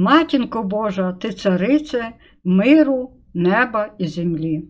Матінко Божа, ти царице миру, неба і землі.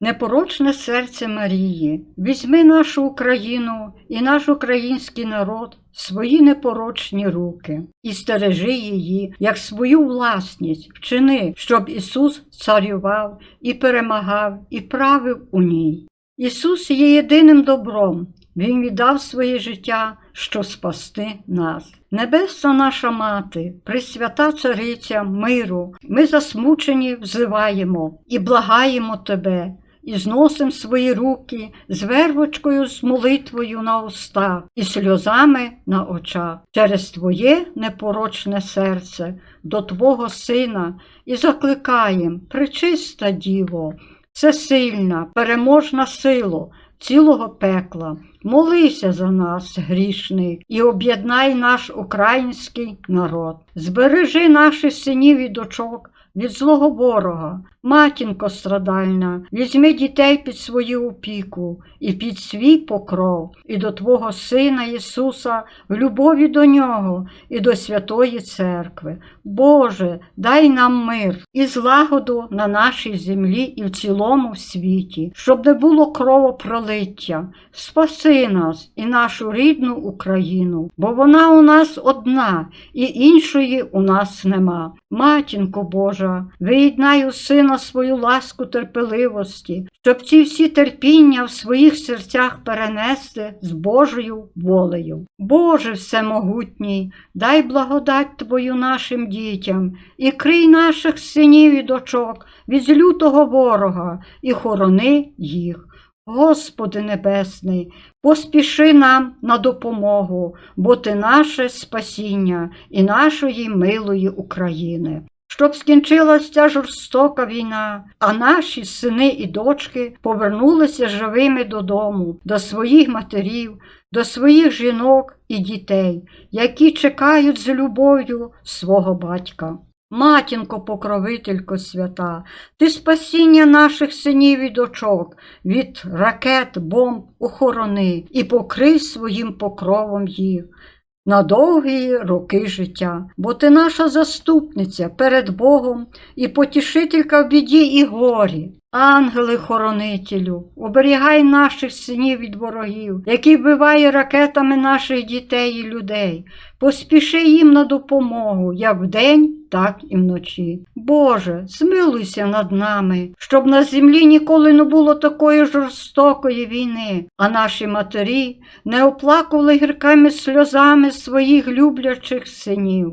Непорочне серце Марії, візьми нашу Україну і наш український народ в свої непорочні руки і стережи її, як свою власність, вчини, щоб Ісус царював і перемагав, і правив у ній. Ісус є єдиним добром. Він віддав своє життя, щоб спасти нас. Небесна наша мати, пресвята цариця миру, ми засмучені взиваємо і благаємо Тебе, і зносим свої руки з вервочкою, з молитвою на устах і сльозами на очах через Твоє непорочне серце до Твого Сина і закликаєм, пречиста Діво, всесильна, переможна сило цілого пекла. Молися за нас, грішний, і об'єднай наш український народ. Збережи наших синів і дочок від злого ворога, матінко страдальна, візьми дітей під свою опіку і під свій покров, і до Твого Сина Ісуса в любові до Нього і до Святої Церкви. Боже, дай нам мир і злагоду на нашій землі і в цілому світі, щоб не було кровопролиття. Спаси нас і нашу рідну Україну, бо вона у нас одна, і іншої у нас нема. Матінко Божа, виєднай у сина свою ласку терпеливості, щоб ці всі терпіння в своїх серцях перенести з Божою волею. Боже всемогутній, дай благодать Твою нашим дітям і крий наших синів і дочок від лютого ворога і хорони їх. Господи Небесний, поспіши нам на допомогу, бо Ти наше спасіння і нашої милої України. Щоб скінчилася ця жорстока війна, а наші сини і дочки повернулися живими додому, до своїх матерів, до своїх жінок і дітей, які чекають з любов'ю свого батька. Матінко покровителько свята, ти спасіння наших синів і дочок від ракет, бомб охорони і покрий своїм покровом їх на довгі роки життя, бо ти наша заступниця перед Богом і потішителька в біді і горі. Ангели-хоронителю, оберігай наших синів від ворогів, які вбиває ракетами наших дітей і людей. Поспіши їм на допомогу як вдень, так і вночі. Боже, змилуйся над нами, щоб на землі ніколи не було такої жорстокої війни, а наші матері не оплакували гіркими сльозами своїх люблячих синів.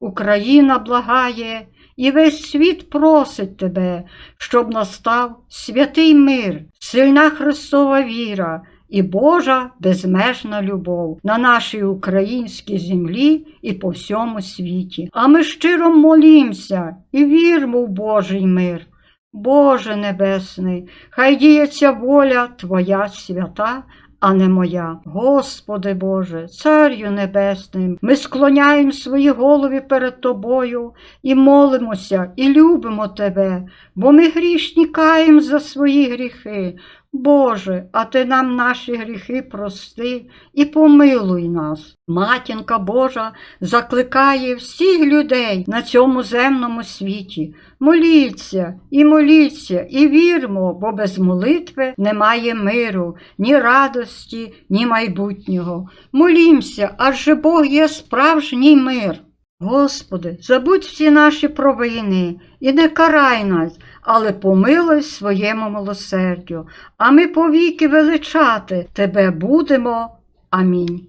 Україна благає. І весь світ просить тебе, щоб настав святий мир, сильна Христова віра і Божа безмежна любов на нашій українській землі і по всьому світі. А ми щиро молімся і вірмо в Божий мир. Боже Небесний, хай діється воля Твоя свята, а не моя. Господи Боже, Царю Небесним, ми склоняємо свої голови перед Тобою і молимося, і любимо Тебе, бо ми грішні каємо за свої гріхи. Боже, а Ти нам наші гріхи прости і помилуй нас. Матінка Божа закликає всіх людей на цьому земному світі. Моліться і моліться, і вірмо, бо без молитви немає миру, ні радості, ні майбутнього. Молімся, адже Бог є справжній мир. Господи, забудь всі наші провини і не карай нас, але помилуй своєму милосердю, а ми повіки величати Тебе будемо. Амінь.